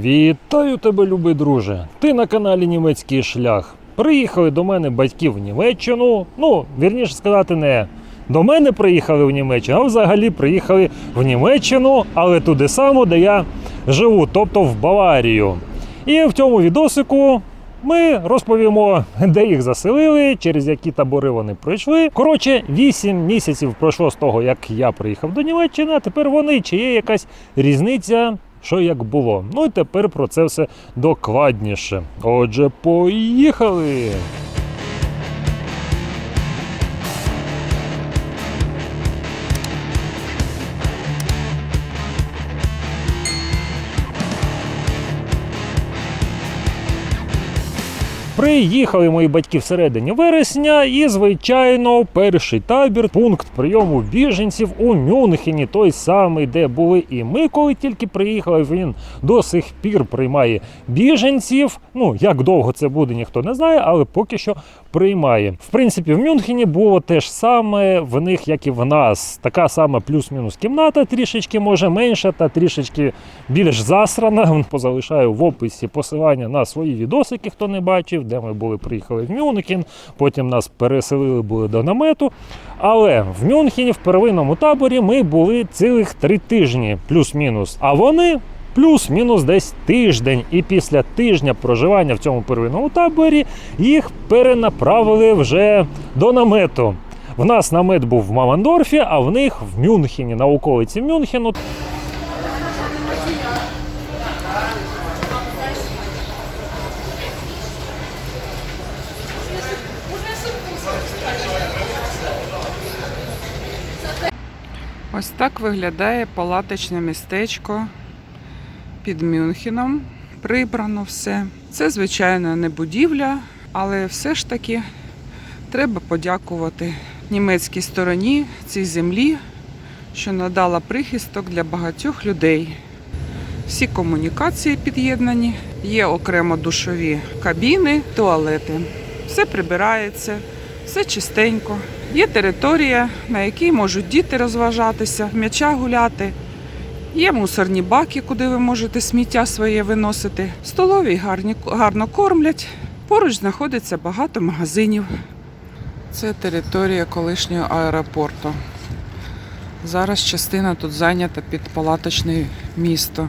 Вітаю тебе, любий друже. Ти на каналі Німецький шлях. Приїхали до мене батьки в Німеччину. Ну, вірніше сказати, не до мене приїхали в Німеччину, а взагалі приїхали в Німеччину, але туди само, де я живу, тобто в Баварію. І в цьому відосику ми розповімо, де їх заселили, через які табори вони пройшли. Коротше, 8 місяців пройшло з того, як я приїхав до Німеччини, а тепер вони, чи є якась різниця, що як було. Ну і тепер про це все докладніше. Отже, поїхали! Приїхали мої батьки всередині вересня, і, звичайно, перший табір, пункт прийому біженців у Мюнхені, той самий, де були і ми, коли тільки приїхали. Він до сих пір приймає біженців. Ну як довго це буде, ніхто не знає, але поки що приймає. В принципі, в Мюнхені було те ж саме в них, як і в нас. Така сама плюс-мінус кімната, трішечки може менша та трішечки більш засрана. Позалишаю в описі посилання на свої відосики, хто не бачив, де ми були, приїхали в Мюнхен. Потім нас переселили були до намету. Але в Мюнхені в первинному таборі ми були цілих три тижні, плюс-мінус. А вони. Плюс-мінус десь тиждень, і після тижня проживання в цьому первинному таборі їх перенаправили вже до намету. В нас намет був в Мамандорфі, а в них в Мюнхені, на околиці Мюнхену. Ось так виглядає палаточне містечко під Мюнхеном. Прибрано все. Це, звичайно, не будівля, але все ж таки треба подякувати німецькій стороні цій землі, що надала прихисток для багатьох людей. Всі комунікації під'єднані, є окремо душові кабіни, туалети. Все прибирається, все чистенько. Є територія, на якій можуть діти розважатися, м'яча гуляти. Є мусорні баки, куди ви можете сміття своє виносити. В столовій гарні, гарно кормлять. Поруч знаходиться багато магазинів. Це територія колишнього аеропорту. Зараз частина тут зайнята під палаточне місто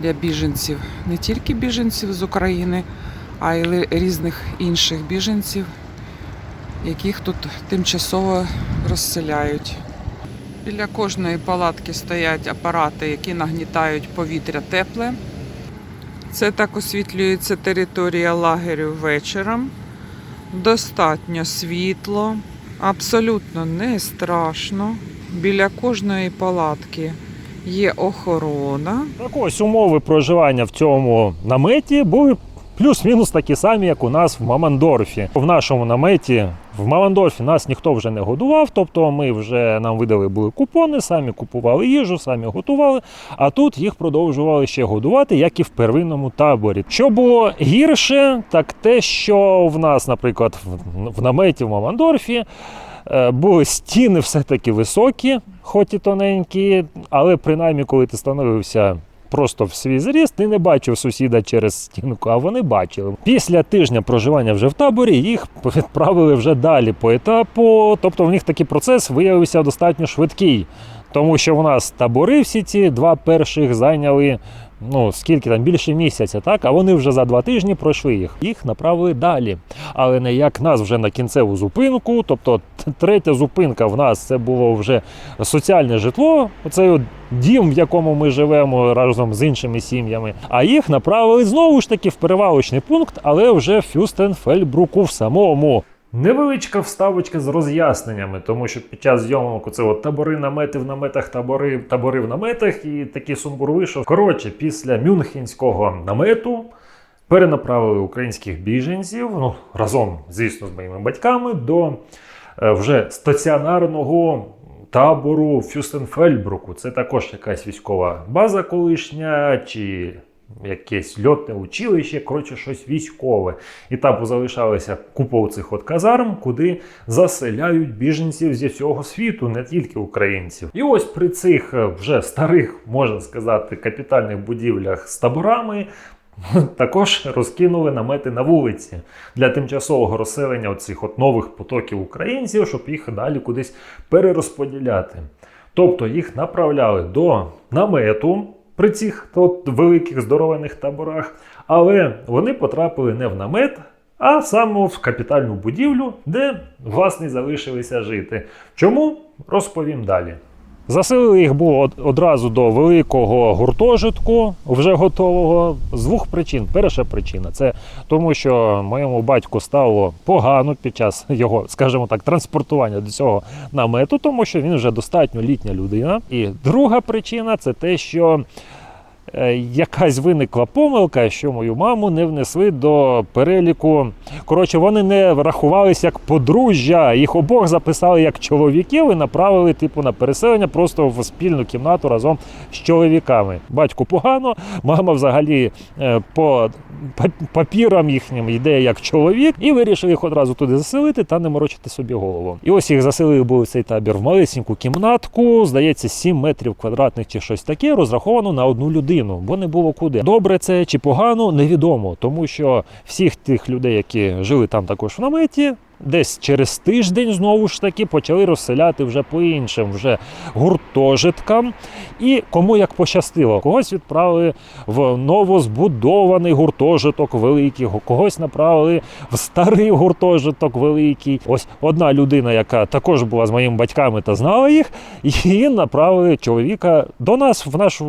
для біженців. Не тільки біженців з України, а й різних інших біженців, яких тут тимчасово розселяють. Біля кожної палатки стоять апарати, які нагнітають повітря тепле. Це так освітлюється територія лагерю вечором. Достатньо світло, абсолютно не страшно. Біля кожної палатки є охорона. Так ось умови проживання в цьому наметі були плюс-мінус такі самі, як у нас в Мамандорфі. В нашому наметі в Мамандорфі нас ніхто вже не годував, тобто ми вже нам видали були купони, самі купували їжу, самі готували. А тут їх продовжували ще годувати, як і в первинному таборі. Що було гірше, так те, що в нас, наприклад, в- наметі в Мамандорфі. Е, Були стіни все-таки високі, хоч і тоненькі, але принаймні, коли ти становився просто в свій зріст, ти не бачив сусіда через стінку, а вони бачили. Після тижня проживання вже в таборі їх відправили вже далі по етапу. Тобто в них такий процес виявився достатньо швидкий. Тому що в нас табори всі ці два перших зайняли. Ну, скільки там більше місяця, так? А вони вже за два тижні пройшли їх. Їх направили далі. Але не як нас вже на кінцеву зупинку. Тобто третя зупинка в нас це було вже соціальне житло. Оцей дім, в якому ми живемо разом з іншими сім'ями. А їх направили знову ж таки в перевалочний пункт, але вже в Фюстенфельбруку в самому. Невеличка вставочка з роз'ясненнями, тому що під час зйомок це от табори, намети в наметах, табори, табори в наметах, і такий сумбур вийшов. Коротше, після мюнхенського намету перенаправили українських біженців, ну разом, звісно, з моїми батьками, до е, вже стаціонарного табору Фюстенфельбруку. Це також якась військова база колишня, чи якесь льотне училище, коротше, щось військове. І там залишалися купа цих от казарм, куди заселяють біженців зі всього світу, не тільки українців. І ось при цих е, вже старих, можна сказати, капітальних будівлях з таборами. Також розкинули намети на вулиці для тимчасового розселення оцих от нових потоків українців, щоб їх далі кудись перерозподіляти. Тобто їх направляли до намету при цих от великих здоровених таборах, але вони потрапили не в намет, а саме в капітальну будівлю, де власне залишилися жити. Чому розповім далі. Заселили їх було одразу до великого гуртожитку, вже готового, з двох причин. Перша причина це тому, що моєму батьку стало погано під час його, скажімо так, транспортування до цього намету, тому що він вже достатньо літня людина. І друга причина це те, що якась виникла помилка, що мою маму не внесли до переліку. Коротше, вони не врахувалися як подружжя, їх обох записали як чоловіків і направили, типу, на переселення просто в спільну кімнату разом з чоловіками. Батьку погано, мама взагалі е, по папірам їхнім йде як чоловік, і вирішили їх одразу туди заселити та не морочити собі голову. І ось їх заселили були цей табір в малесеньку кімнатку, здається, 7 метрів квадратних чи щось таке, розраховано на одну людину, бо не було куди. Добре це чи погано, невідомо, тому що всіх тих людей, які жили там також в наметі. Десь через тиждень знову ж таки почали розселяти вже по іншим вже гуртожиткам. І кому як пощастило, когось відправили в новозбудований гуртожиток великий, когось направили в старий гуртожиток великий. Ось одна людина, яка також була з моїми батьками та знала їх, її направили чоловіка до нас в наш,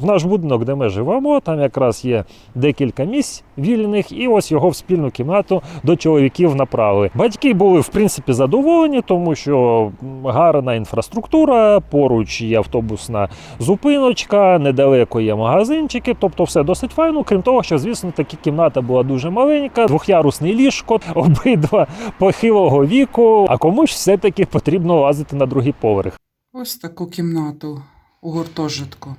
в наш будинок, де ми живемо. Там якраз є декілька місць вільних, і ось його в спільну кімнату до чоловіків направили. Батьки були в принципі задоволені, тому що гарна інфраструктура, поруч є автобусна зупиночка, недалеко є магазинчики, тобто все досить файно. Крім того, що звісно таки кімната була дуже маленька, двохярусне ліжко, обидва похилого віку. А комусь все-таки потрібно лазити на другий поверх. Ось таку кімнату у гуртожитку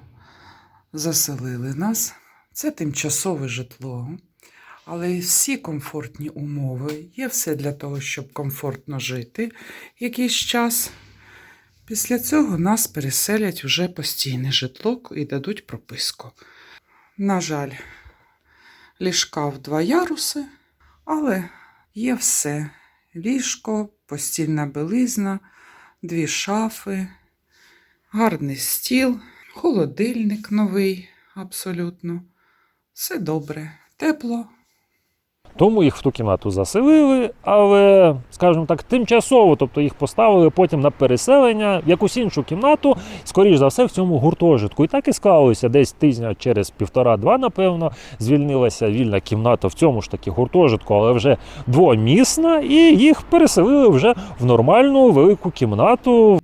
заселили нас. Це тимчасове житло, але всі комфортні умови. Є все для того, щоб комфортно жити якийсь час. Після цього нас переселять вже постійне житло і дадуть прописку. На жаль, ліжка в два яруси, але є все: ліжко, постільна білизна, дві шафи, гарний стіл, холодильник новий, абсолютно. Все добре, тепло. Тому їх в ту кімнату заселили, але, скажімо так, тимчасово, тобто їх поставили потім на переселення в якусь іншу кімнату, скоріш за все, в цьому гуртожитку. І так і склалося. Десь тижня через півтора-два, напевно, звільнилася вільна кімната в цьому ж таки гуртожитку, але вже двомісна, і їх переселили вже в нормальну велику кімнату.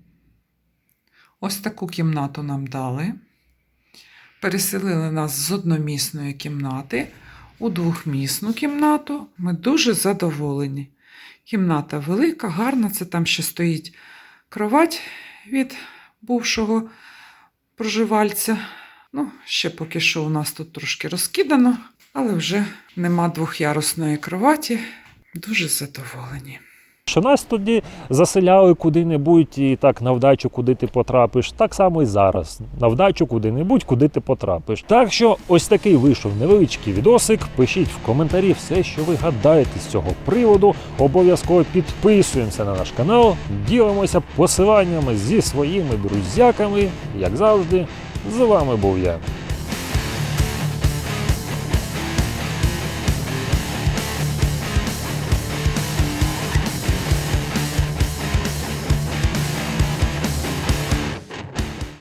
Ось таку кімнату нам дали. Переселили нас з одномісної кімнати у двохмісну кімнату. Ми дуже задоволені. Кімната велика, гарна. Це там ще стоїть кровать від бувшого проживальця. Ну, ще поки що у нас тут трошки розкидано, але вже нема двохярусної кроваті. Дуже задоволені. Що нас тоді заселяли куди-небудь і так на вдачу, куди ти потрапиш. Так само і зараз. На вдачу куди-небудь, куди ти потрапиш. Так що ось такий вийшов невеличкий відосик. Пишіть в коментарі все, що ви гадаєте з цього приводу. Обов'язково підписуємося на наш канал, ділимося посиланнями зі своїми друзяками. Як завжди, з вами був я.